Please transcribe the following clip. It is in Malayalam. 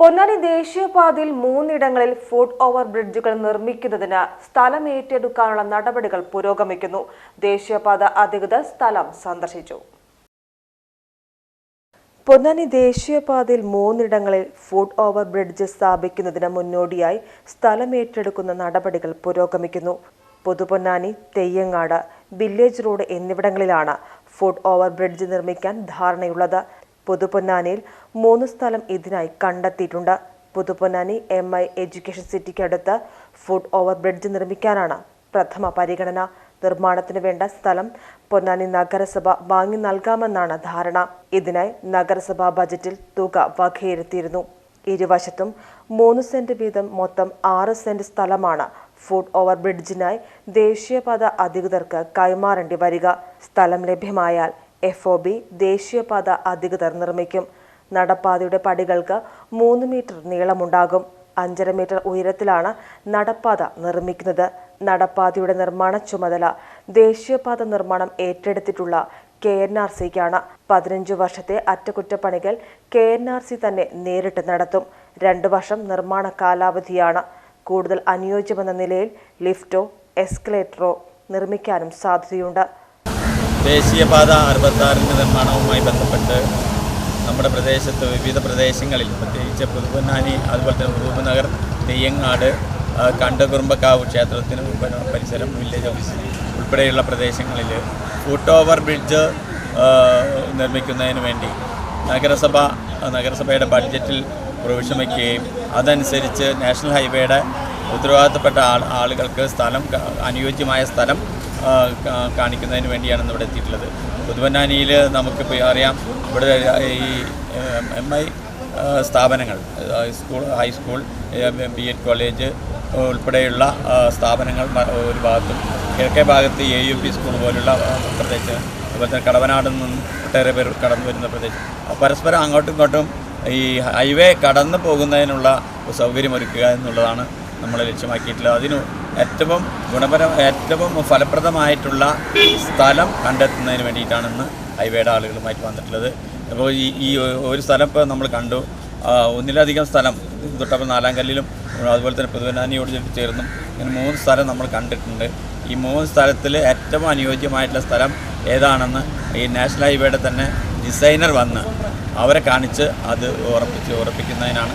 പൊന്നാനി ദേശീയപാതയിൽ മൂന്നിടങ്ങളിൽ ഫുട് ഓവർ ബ്രിഡ്ജുകൾ നിർമ്മിക്കുന്നതിന് സ്ഥലം ഏറ്റെടുക്കാനുള്ള നടപടികൾ പുരോഗമിക്കുന്നു. ദേശീയപാത അധികൃതർ സ്ഥലം സന്ദർശിച്ചു. പൊന്നാനി ദേശീയപാതയിൽ മൂന്നിടങ്ങളിൽ ഫുട് ഓവർ ബ്രിഡ്ജ് സ്ഥാപിക്കുന്നതിന് മുന്നോടിയായി സ്ഥലം ഏറ്റെടുക്കുന്ന നടപടികൾ പുരോഗമിക്കുന്നു. പുതുപൊന്നാനി തെയ്യങ്ങാട് വില്ലേജ് റോഡ് എന്നിവിടങ്ങളിലാണ് ഫുട് ഓവർ ബ്രിഡ്ജ് നിർമ്മിക്കാൻ ധാരണയുള്ളത്. പുതുപൊന്നാനിയിൽ മൂന്ന് സ്ഥലം ഇതിനായി കണ്ടെത്തിയിട്ടുണ്ട്. പുതുപൊന്നാനി എം ഐ എഡ്യൂക്കേഷൻ സിറ്റിക്കടുത്ത് ഫുഡ് ഓവർ ബ്രിഡ്ജ് നിർമ്മിക്കാനാണ് പ്രഥമ പരിഗണന. നിർമ്മാണത്തിന് വേണ്ട സ്ഥലം പൊന്നാനി നഗരസഭ വാങ്ങി നൽകാമെന്നാണ് ധാരണ. ഇതിനായി നഗരസഭാ ബജറ്റിൽ തുക വകയിരുത്തിയിരുന്നു. ഇരുവശത്തും മൂന്ന് സെന്റ് വീതം മൊത്തം ആറ് സെന്റ് സ്ഥലമാണ് ഫുഡ് ഓവർ ബ്രിഡ്ജിനായി ദേശീയപാത അധികൃതർക്ക് കൈമാറേണ്ടി വരിക. സ്ഥലം ലഭ്യമായാൽ എഫ് ഒ ബി ദേശീയപാത അധികൃതർ നിർമ്മിക്കും. നടപ്പാതയുടെ പടികൾക്ക് മൂന്ന് മീറ്റർ നീളമുണ്ടാകും. അഞ്ചര മീറ്റർ ഉയരത്തിലാണ് നടപ്പാത നിർമ്മിക്കുന്നത്. നടപ്പാതയുടെ നിർമ്മാണ ചുമതല ദേശീയപാത നിർമ്മാണം ഏറ്റെടുത്തിട്ടുള്ള കെ എൻ ആർ സിക്കാണ്. പതിനഞ്ചു വർഷത്തെ അറ്റകുറ്റപ്പണികൾ കെ എൻ ആർ സി തന്നെ നേരിട്ട് നടത്തും. രണ്ടു വർഷം നിർമ്മാണ കാലാവധിയാണ്. കൂടുതൽ അനുയോജ്യമെന്ന നിലയിൽ ലിഫ്റ്റോ എസ്കലേറ്ററോ നിർമ്മിക്കാനും സാധ്യതയുണ്ട്. ദേശീയപാത അറുപത്താറിന്റെ നിർമ്മാണവുമായി ബന്ധപ്പെട്ട് നമ്മുടെ പ്രദേശത്ത് വിവിധ പ്രദേശങ്ങളിൽ പ്രത്യേകിച്ച് പുതുപൊന്നാനി അതുപോലെ തന്നെ ഉറൂപ്നഗർ തെയ്യങ്ങാട് കണ്ടകുറുമ്പക്കാവ് ക്ഷേത്രത്തിന് പരിസരം വില്ലേജ് ഓഫീസ് ഉൾപ്പെടെയുള്ള പ്രദേശങ്ങളിൽ ഫുട് ഓവർ ബ്രിഡ്ജ് നിർമ്മിക്കുന്നതിന് വേണ്ടി നഗരസഭ നഗരസഭയുടെ ബഡ്ജറ്റിൽ പ്രൊവിഷൻ വയ്ക്കുകയും അതനുസരിച്ച് നാഷണൽ ഹൈവേയുടെ ഉത്തരവാദിത്തപ്പെട്ട ആളുകൾക്ക് സ്ഥലം അനുയോജ്യമായ സ്ഥലം കാണിക്കുന്നതിന് വേണ്ടിയാണ് ഇവിടെ എത്തിയിട്ടുള്ളത്. പുതുവന്നാനിയിൽ നമുക്കിപ്പോൾ അറിയാം ഇവിടെ ഈ എം ഐ സ്ഥാപനങ്ങൾ school high school B Ed college ഉൾപ്പെടെയുള്ള സ്ഥാപനങ്ങൾ ഒരു ഭാഗത്തും കിഴക്കേ ഭാഗത്ത് എ യു പി സ്കൂൾ പോലുള്ള പ്രദേശം അതുപോലെ തന്നെ കടവനാട് നിന്നും ഒട്ടേറെ പേർ കടന്നു വരുന്ന പ്രദേശം. പരസ്പരം അങ്ങോട്ടും ഇങ്ങോട്ടും ഈ ഹൈവേ കടന്നു പോകുന്നതിനുള്ള സൗകര്യമൊരുക്കുക എന്നുള്ളതാണ് നമ്മൾ ലക്ഷ്യമാക്കിയിട്ടുള്ളത്. അതിന് ഏറ്റവും ഗുണപര ഏറ്റവും ഫലപ്രദമായിട്ടുള്ള സ്ഥലം കണ്ടെത്തുന്നതിന് വേണ്ടിയിട്ടാണ് ഇന്ന് ഹൈവേയുടെ ആളുകളുമായിട്ട് വന്നിട്ടുള്ളത്. അപ്പോൾ ഈ ഈ ഒരു സ്ഥലം ഇപ്പോൾ നമ്മൾ കണ്ടു. ഒന്നിലധികം സ്ഥലം തൊട്ടപ്പം നാലാം കല്ലിലും അതുപോലെ തന്നെ പുതുവനാനിയോട് ചേർന്നും. ഇങ്ങനെ മൂന്ന് സ്ഥലം നമ്മൾ കണ്ടിട്ടുണ്ട്. ഈ മൂന്ന് സ്ഥലത്തിൽ ഏറ്റവും അനുയോജ്യമായിട്ടുള്ള സ്ഥലം ഏതാണെന്ന് ഈ നാഷണൽ ഹൈവേയുടെ തന്നെ ഡിസൈനർ വന്ന് അവരെ കാണിച്ച് അത് ഉറപ്പിച്ച് ഉറപ്പിക്കുന്നതിനാണ്